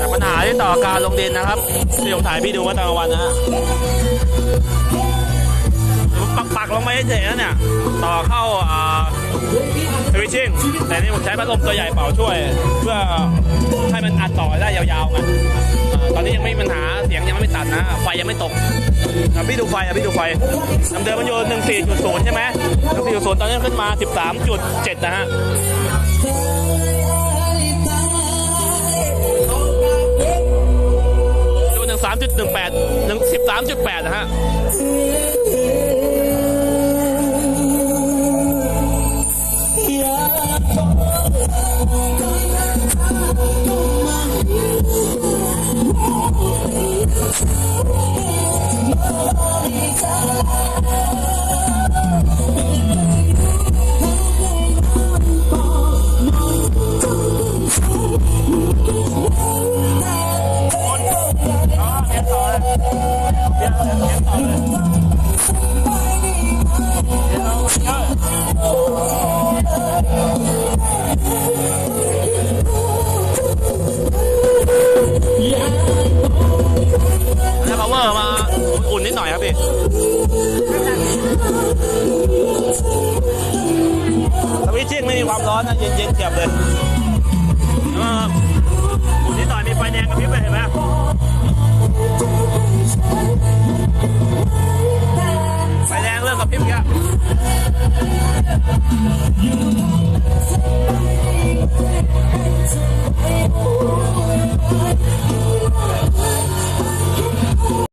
จากปัญหาที่ต่อการลงดินนะครับที่ผมถ่ายพี่ดูเมื่อตอนกลางวันนะฮะปักปักๆลงไปเฉยๆนะเนี่ย ต่อเข้าอ่าสวิตชิ่งแต่นี่ผมใช้พัดลมตัวใหญ่เป่าช่วย เพื่อให้มันอัดต่อได้ยาวๆไงตอนนี้ยังไม่มีปัญหาเสียงยังไม่ตัดนะ ไฟยังไม่ตกพี่ดูไฟอะพี่ดูไฟน้ำเดิมมันอยู่หนึ่งสี่จุดศูนย์ใช่ไหมหนึ่งสี่จุดศูนย์ตอนนี้ขึ้นมาสิบสามจุดเจ็ดนะฮะ ดูหนึ่งสามจุดหนึ่งแปดหนึ่งสิบสามจุดแปดนะฮะ แล้ว power มาอุ่นนิดหน่อยครับพี่สวิตชิ่งไม่มีความร้อนนะเย็นๆเฉียบเลยอุ่นนิดหน่อยมีไฟแดงกระพริบเลยเห็นไหม แดง